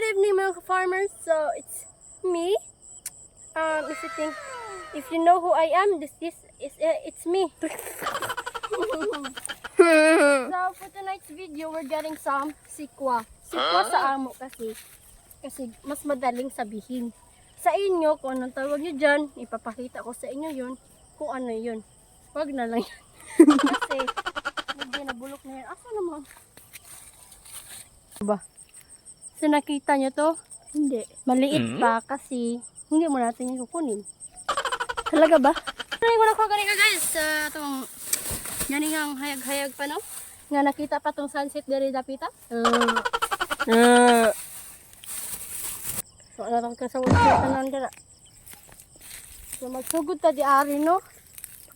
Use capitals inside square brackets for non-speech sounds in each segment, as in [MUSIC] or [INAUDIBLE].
good evening mga farmers. So it's me. Um, if you think, if you know who I am, this this is uh, it's me. [LAUGHS] so for tonight's video, we're getting some sikwa. Sikwa sa amo kasi kasi mas madaling sabihin. Sa inyo, kung anong tawag nyo dyan, ipapakita ko sa inyo yun kung ano yun. Wag na lang yan. [LAUGHS] kasi, medyo nabulok na yan. Asa naman? Ba? So nakita nyo to? Hindi. Maliit pa kasi hindi mo natin yung kukunin. Talaga ba? Ano ko na ko ganun ka guys sa itong yaningang hayag-hayag pa no? Nga nakita pa tong sunset dari dapita? Uh, uh. So ano tong kasawag sa tanan dira? So magsugod ta di ari no?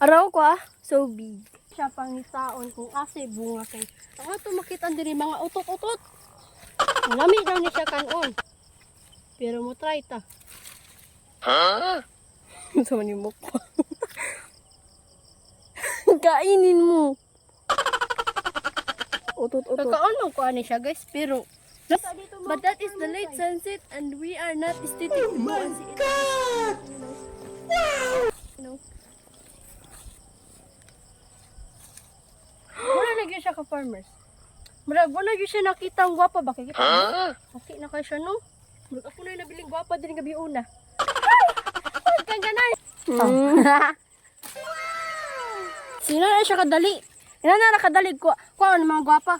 Araw ko ah, so big. Siya pang taon kung ase bunga kay. Ang ato makita diri mga utot-utot. Lami daw ni siya kanon. Pero mo try ta. Ha? [LAUGHS] Sa man yung mukha. Kainin mo. Utot-utot. Kakaon ko ani siya guys, pero But that is the late sunset and we are not aesthetic. Oh my God! You know? Wala lagi siya ka farmers. Murag wala gyud siya nakita ang gwapa ba kay kita. Okay na kay siya no. Murag ako na yung nabiling gwapa din gabi una. Ay, kang ganay. Sino [LAUGHS] na siya kadali? Ina na nakadali ko. Kuha ng mga gwapa.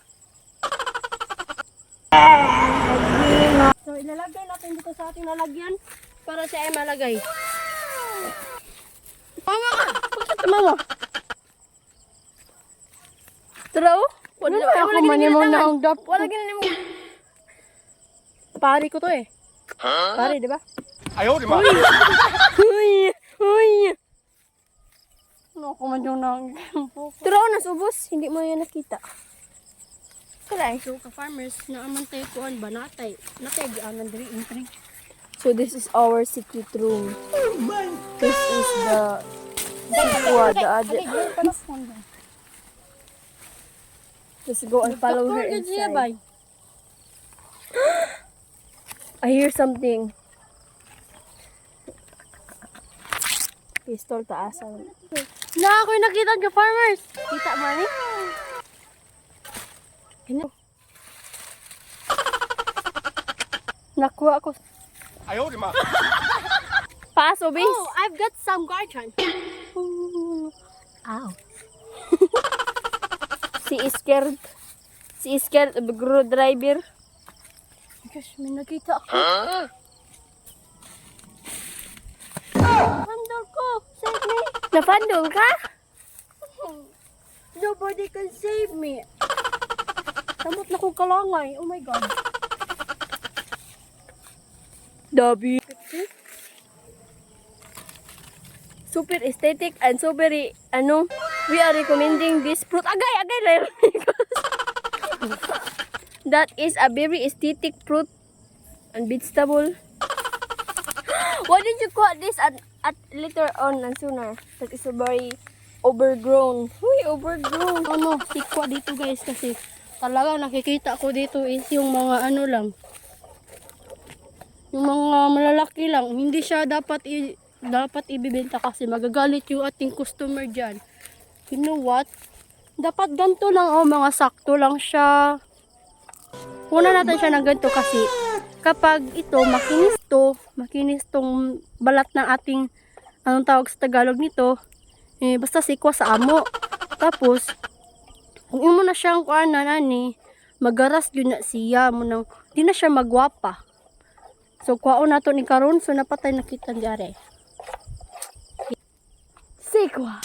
So ilalagay natin dito sa ating lalagyan para siya ay malagay. Mama ka! Bakit tumawa? Tara oh. Wala, wala, ako man mo naunggap. Wala ganun mo. Pari ko to eh. Huh? Pari, di ba? Ayaw, di ba? Uy! Uy! Ano ko man yung naunggap. Pero ako nasubos, hindi mo yan nakita. Kalay. So, ka-farmers, naaman tayo kuan ba? Natay. Natay, giangan diri, entry. So, this is our secret room. Oh my God! This is the... This the other... Just go and follow her inside. [GASPS] I hear something. Pistol taas. Na ako nakita ka farmers. Kita mo ni? Ano? [LAUGHS] Nakuha ko. Ayaw di ma. [LAUGHS] Pass, obis. Oh, I've got some garden. [COUGHS] Ow. Si is scared. Si is scared of gro driver. Gosh, may nakita ako. Handle ko. Save me. Napandol ka? Nobody can save me. Tamot na kong kalangay. Oh my God. Dabi. Super aesthetic and so very, ano, we are recommending this fruit. Agay, Lel. That is a very aesthetic fruit and vegetable. Why did you cut this at, at later on and sooner? That is a very overgrown. Uy, overgrown. Ano, sikwa dito guys kasi talaga nakikita ko dito is yung mga ano lang. Yung mga malalaki lang. Hindi siya dapat i dapat ibibenta kasi magagalit yung ating customer dyan. You know what? Dapat ganito lang oh, mga sakto lang siya. Una natin siya ng ganito kasi kapag ito makinis to, makinis tong balat ng ating anong tawag sa Tagalog nito, eh, basta sikwa sa amo. Tapos, kung imo na siyang kuanan ani, magaras yun na siya mo nang di na siya magwapa. So kuwaon nato ni karon so napatay nakita di are. Sikwa.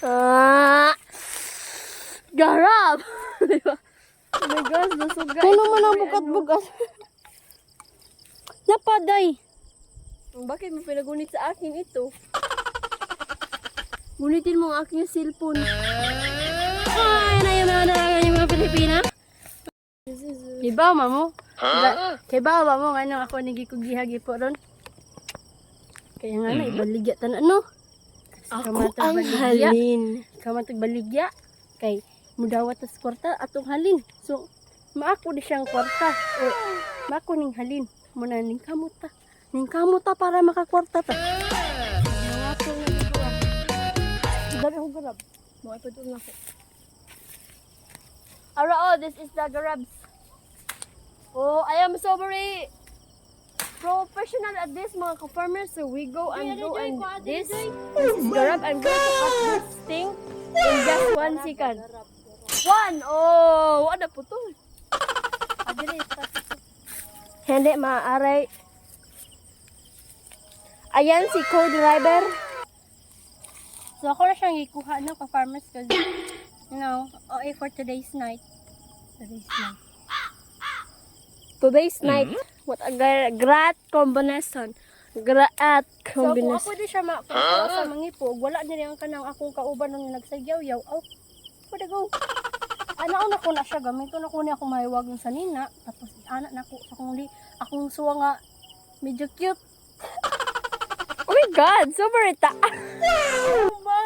Ah! Garap. [LAUGHS] Oh my gosh, nasuga. Kuno man ang bukat-bukas. Napaday. Bakit mo pinagunit sa akin ito? Munitin mo ang aking cellphone. Ay, na yung mga dalaga yung mga Pilipina. Iba mo. Huh? Kay ba mo nga ako nagikugihagi po ron. Kaya nga na, ibaligya ta na no. Ako ang halin. Kamatag baligya. Kay mudawat tas kwarta atong halin. So, maako di siyang kwarta. O, Bako ning halin. Muna ning kamuta. Ning kamuta para makakwarta ta. Nga dito ah. Dali ko garab. Mo pa doon ako. Ara, oh, this is the garabs. Oh, I am so very professional at this, mga ka-farmers. So we go and go and this. This is garab. I'm going to cut this thing in just one second. One! Oh, ano po to? Adire Hindi, maaaray. Ayan si co-driver. So ako na siyang ikuha no ka farmers kasi you know, OA for today's night. Today's night. Today's night. What a great combination. Great So kung combination. ako di siya ma ako sa mangipog, wala na rin kanang akong kauban nung nagsagyaw-yaw. Oh, pwede go. Ana una ko na siya gamito na ko niya akong mahiwag sa nina tapos anak na ko sa akong li akong suwa nga medyo cute. [LAUGHS] Oh my God! Super ta. Ma.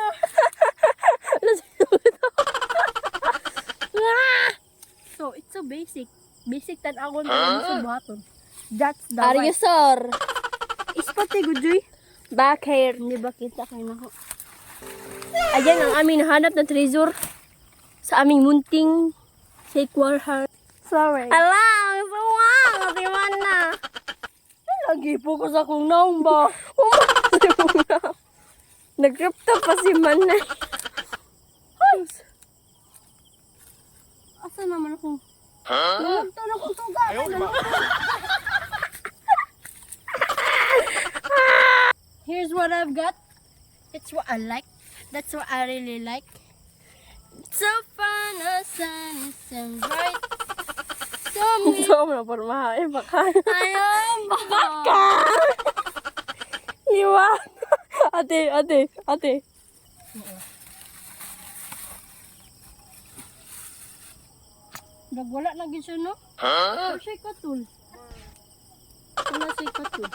[LAUGHS] so it's so basic. Basic tan ako na sa buhaton. That's the Are you sure? Ispate gujoy. Back here. Hindi ba kita kay nako? Ayan ang aming nahanap na treasure sa aming munting sacred heart. Sorry. Ala, ang sawa! Kasi man na. Lagi po ko sa kong naong ba? [LAUGHS] Nag-crypto pa si man na. Hans! Asa naman ako? Ha? Huh? Nagtanong ko tuga. Ayaw ba? [LAUGHS] Here's what I've got. It's what I like. That's what I really like. So fun, the sun is so bright. So [LAUGHS] me, So, mo na por mahay. Baka. I am baka. Iwan. Ate, ate, ate. Nagwala na gid siya, no? Huh? Or siya katul. Wala siya katul.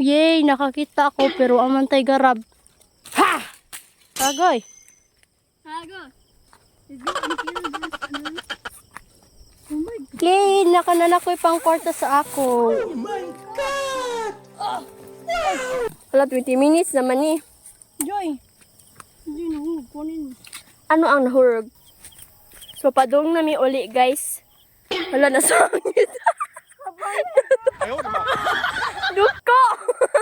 Yay, nakakita ako pero amantay garab. Ha! Tagoy. Hago. Kay, nakanala ko pang kwarta sa ako. Oh my God! Oh, wow! Wala, 20 minutes naman ni. Eh. Joy! Hindi nahurog ko Ano ang nahurog? So, padong nami uli, guys. Wala na sa hangit. Diba? Duko!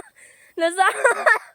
[LAUGHS] Nasaan?